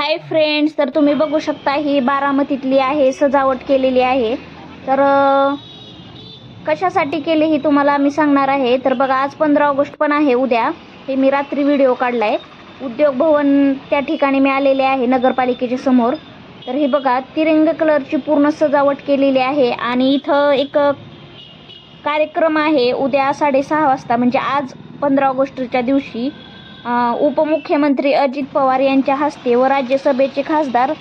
Hi friends तर तुम्ही बघू शकता ही बारामतीतली आहे सजावट केलेली आहे. तर कशासाठी केली ही तुम्हाला मी सांगणार आहे. तर बघा आज पंधरा ऑगस्ट पण आहे उद्या. हे मी रात्री व्हिडिओ काढलाय. उद्योग भवन त्या ठिकाणी मी आलेले आहे नगरपालिकेच्या समोर. तर हे बघा तिरंग कलरची पूर्ण सजावट केलेली आहे. आणि इथं एक कार्यक्रम आहे उद्या साडेसहा वाजता म्हणजे आज पंधरा ऑगस्टच्या दिवशी. उपमुख्यमंत्री अजित पवार यांच्या हस्ते व राज्यसभेचे खासदार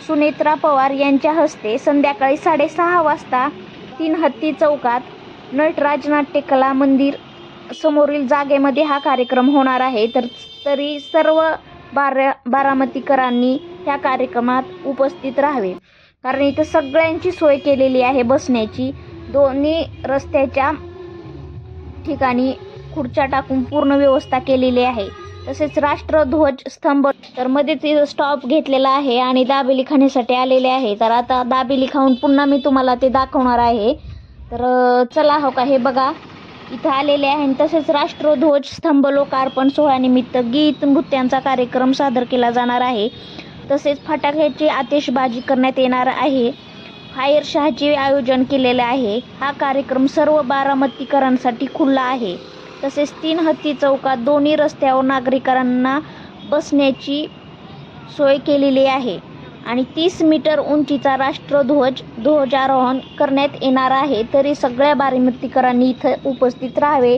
सुनेत्रा पवार यांच्या हस्ते संध्याकाळी साडेसहा वाजता तीन हत्ती चौकात नटराज नाट्यकला मंदिर समोरील जागेमध्ये हा कार्यक्रम होणार आहे. तर तरी सर्व बारा बारामतीकरांनी ह्या कार्यक्रमात उपस्थित राहावे. कारण इथं सगळ्यांची सोय केलेली आहे बसण्याची. दोन्ही रस्त्याच्या ठिकाणी खुर्च्या टाकून पूर्ण व्यवस्था केलेली आहे. तसेच राष्ट्रध्वज स्तंभ. तर मध्येच इथं स्टॉप घेतलेला आहे आणि दाबेली खाण्यासाठी आलेले आहे. तर आता दाबेली खाऊन पुन्हा मी तुम्हाला ते दाखवणार आहे. तर चला हो का हे बघा. इथं आलेले आहे आणि तसेच राष्ट्रध्वज स्तंभ लोकार्पण सोहळ्यानिमित्त गीत नृत्यांचा कार्यक्रम सादर केला जाणार आहे. तसेच फटाक्याची आतिषबाजी करण्यात येणार आहे. फायर शहाचे आयोजन केलेले आहे. हा कार्यक्रम सर्व बारामतीकरांसाठी खुला आहे. तसेच तीन हत्ती चौकात दोन्ही रस्त्यावर नागरिकांना बसण्याची सोय केलेली आहे आणि तीस मीटर उंचीचा राष्ट्रध्वज ध्वजारोहण करण्यात येणार आहे. तरी सगळ्या बारामतीकरांनी इथं उपस्थित राहावे.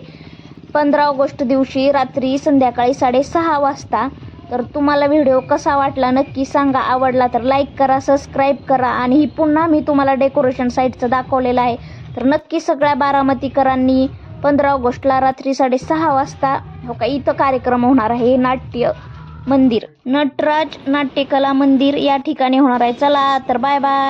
पंधरा ऑगस्ट दिवशी रात्री संध्याकाळी साडेसहा वाजता. तर तुम्हाला व्हिडिओ कसा वाटला नक्की सांगा. आवडला तर लाईक करा सबस्क्राईब करा आणि ही पुन्हा मी तुम्हाला डेकोरेशन साईटचं दाखवलेलं आहे. तर नक्की सगळ्या बारामतीकरांनी पंधरा ऑगस्टला रात्री साडेसहा वाजता हो का इथं कार्यक्रम होणार आहे नाट्य मंदिर. नटराज नाट्यकला मंदिर या ठिकाणी होणार आहे. चला तर बाय बाय